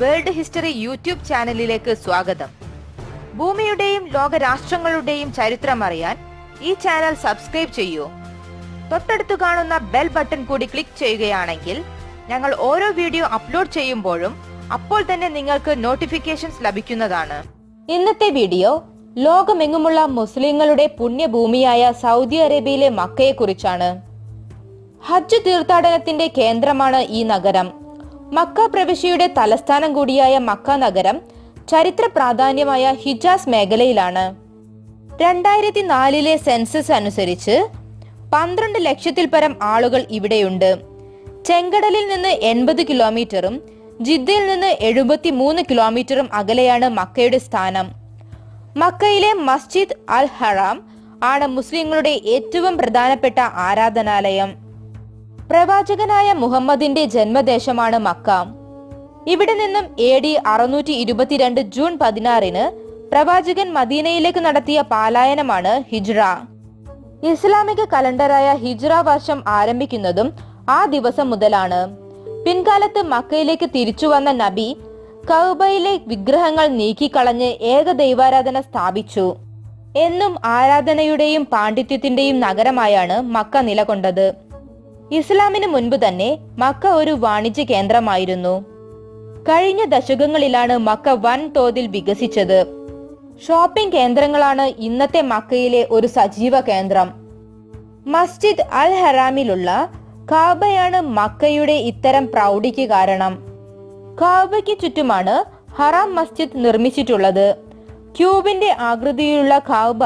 World history YouTube ചാനലിലേക്ക് സ്വാഗതം. ഭൂമിയുടെയും ലോക രാഷ്ട്രങ്ങളുടെയും ചരിത്രം അറിയാൻ ഈ ചാനൽ സബ്സ്ക്രൈബ് ചെയ്യൂ. തൊട്ടടുത്ത് കാണുന്ന ബെൽ ബട്ടൺ കൂടി ക്ലിക്ക് ചെയ്യുകയാണെങ്കിൽ ഞങ്ങൾ ഓരോ വീഡിയോ അപ്ലോഡ് ചെയ്യുമ്പോഴും അപ്പോൾ തന്നെ നിങ്ങൾക്ക് നോട്ടിഫിക്കേഷൻസ് ലഭിക്കുന്നതാണ്. ഇന്നത്തെ വീഡിയോ ലോകമെങ്ങുമുള്ള മുസ്ലിങ്ങളുടെ പുണ്യഭൂമിയായ സൗദി അറേബ്യയിലെ മക്കയെക്കുറിച്ചാണ്. ഹജ്ജ് തീർത്ഥാടനത്തിന്റെ കേന്ദ്രമാണ് ഈ നഗരം. മക്ക പ്രവിശ്യയുടെ തലസ്ഥാനം കൂടിയായ മക്ക നഗരം ചരിത്ര പ്രാധാന്യമായ ഹിജാസ് മേഖലയിലാണ്. രണ്ടായിരത്തി നാലിലെ സെൻസസ് അനുസരിച്ച് പന്ത്രണ്ട് ലക്ഷത്തിൽ പരം ആളുകൾ ഇവിടെയുണ്ട്. ചെങ്കടലിൽ നിന്ന് എൺപത് കിലോമീറ്ററും ജിദ്ദയിൽ നിന്ന് എഴുപത്തി മൂന്ന് കിലോമീറ്ററും അകലെയാണ് മക്കയുടെ സ്ഥാനം. മക്കയിലെ മസ്ജിദ് അൽ ഹറാം ആണ് മുസ്ലിങ്ങളുടെ ഏറ്റവും പ്രധാനപ്പെട്ട ആരാധനാലയം. പ്രവാചകനായ മുഹമ്മദിന്റെ ജന്മദേശമാണ് മക്ക. ഇവിടെ നിന്നും എ ഡി അറുന്നൂറ്റി ഇരുപത്തിരണ്ട് ജൂൺ പതിനാറിന് പ്രവാചകൻ മദീനയിലേക്ക് നടത്തിയ പാലായനമാണ് ഹിജ്റ. ഇസ്ലാമിക കലണ്ടറായ ഹിജ്റ വർഷം ആരംഭിക്കുന്നതും ആ ദിവസം മുതലാണ്. പിൻകാലത്ത് മക്കയിലേക്ക് തിരിച്ചു വന്ന നബി കൗബയിലെ വിഗ്രഹങ്ങൾ നീക്കിക്കളഞ്ഞ് ഏക ദൈവാരാധന സ്ഥാപിച്ചു. എന്നും ആരാധനയുടെയും പാണ്ഡിത്യത്തിന്റെയും നഗരമായാണ് മക്ക നിലകൊണ്ടത്. ഇസ്ലാമിന് മുൻപ് തന്നെ മക്ക ഒരു വാണിജ്യ കേന്ദ്രമായിരുന്നു. കഴിഞ്ഞ ദശകങ്ങളിലാണ് മക്ക വൻതോതിൽ വികസിച്ചത്. ഷോപ്പിംഗ് കേന്ദ്രങ്ങളാണ് ഇന്നത്തെ മക്കയിലെ ഒരു സജീവ കേന്ദ്രം. മസ്ജിദ് അൽ ഹറാമിലുള്ള കാബയാണ് മക്കയുടെ ഇത്തരം പ്രൗഢിക്ക് കാരണം. കാബയ്ക്ക് ചുറ്റുമാണ് ഹറാം മസ്ജിദ് നിർമ്മിച്ചിട്ടുള്ളത്. ക്യൂബിന്റെ ആകൃതിയിലുള്ള കാബ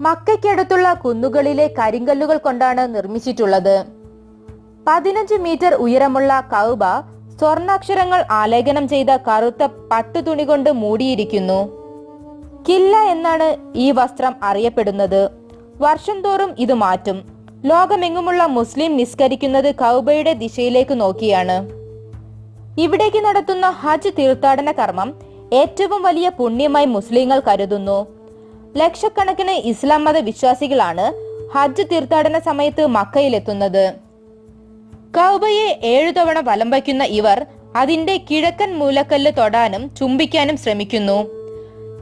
മക്കയ്ക്കടുത്തുള്ള കുന്നുകളിലെ കരിങ്കല്ലുകൾ കൊണ്ടാണ് നിർമ്മിച്ചിട്ടുള്ളത്. പതിനഞ്ച് മീറ്റർ ഉയരമുള്ള കൗബ സ്വർണാക്ഷരങ്ങൾ ആലേഖനം ചെയ്ത കറുത്ത പട്ടു തുണി കൊണ്ട് മൂടിയിരിക്കുന്നു. കില്ല എന്നാണ് ഈ വസ്ത്രം അറിയപ്പെടുന്നത്. വർഷം തോറും ഇത് മാറ്റും. ലോകമെങ്ങുമുള്ള മുസ്ലിം നിസ്കരിക്കുന്നത് കൗബയുടെ ദിശയിലേക്ക് നോക്കിയാണ്. ഇവിടേക്ക് നടത്തുന്ന ഹജ്ജ് തീർത്ഥാടന കർമ്മം ഏറ്റവും വലിയ പുണ്യമായി മുസ്ലിങ്ങൾ കരുതുന്നു. ലക്ഷക്കണക്കിന് ഇസ്ലാം മത വിശ്വാസികളാണ് ഹജ്ജ് തീർത്ഥാടന സമയത്ത് മക്കയിലെത്തുന്നത്. കൗബയെ ഏഴു തവണ വലം വയ്ക്കുന്ന ഇവർ അതിന്റെ കിഴക്കൻ മൂലക്കല്ല് തൊടാനും ചുംബിക്കാനും ശ്രമിക്കുന്നു.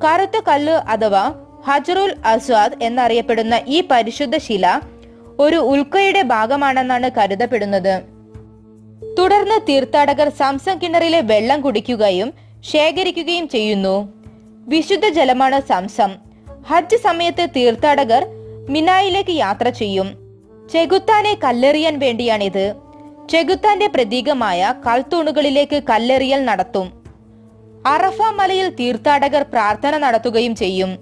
കറുത്ത കല്ല് അഥവാ ഹജറുൽ അസ്വാദ് എന്നറിയപ്പെടുന്ന ഈ പരിശുദ്ധ ശില ഒരു ഉൽക്കയുടെ ഭാഗമാണെന്നാണ് കരുതപ്പെടുന്നത്. തുടർന്ന് തീർത്ഥാടകർ സംസം കിണറിലെ വെള്ളം കുടിക്കുകയും ശേഖരിക്കുകയും ചെയ്യുന്നു. വിശുദ്ധ ജലമാണ് സംസം. ഹജ്ജ് സമയത്ത് തീർത്ഥാടകർ മിനായിലേക്ക് യാത്ര ചെയ്യും. ചെകുത്താനെ കല്ലെറിയാൻ വേണ്ടിയാണിത്. ചെകുത്താന്റെ പ്രതീകമായ കൽത്തൂണുകളിലേക്ക് കല്ലെറിയൽ നടത്തും. അറഫ മലയിൽ തീർത്ഥാടകർ പ്രാർത്ഥന നടത്തുകയും ചെയ്യും.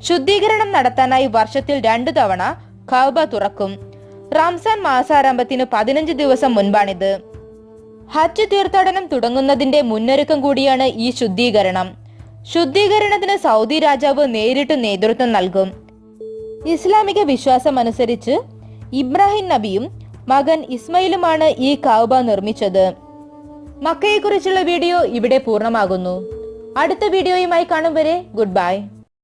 ശുദ്ധീകരണം നടത്താനായി വർഷത്തിൽ രണ്ടു തവണ കൗബ തുറക്കും. റംസാൻ മാസാരംഭത്തിന് പതിനഞ്ച് ദിവസം മുൻപാണിത്. ഹജ്ജ് തീർത്ഥാടനം തുടങ്ങുന്നതിന്റെ മുന്നൊരുക്കം കൂടിയാണ് ഈ ശുദ്ധീകരണം. ശുദ്ധീകരണത്തിന് സൗദി രാജാവ് നേരിട്ട് നേതൃത്വം നൽകും. ഇസ്ലാമിക വിശ്വാസം അനുസരിച്ച് ഇബ്രാഹിം നബിയും മകൻ ഇസ്മയിലുമാണ് ഈ കാവുബ നിർമ്മിച്ചത്. മക്കയെക്കുറിച്ചുള്ള വീഡിയോ ഇവിടെ പൂർണമാകുന്നു. അടുത്ത വീഡിയോയുമായി കാണും വരെ ഗുഡ് ബൈ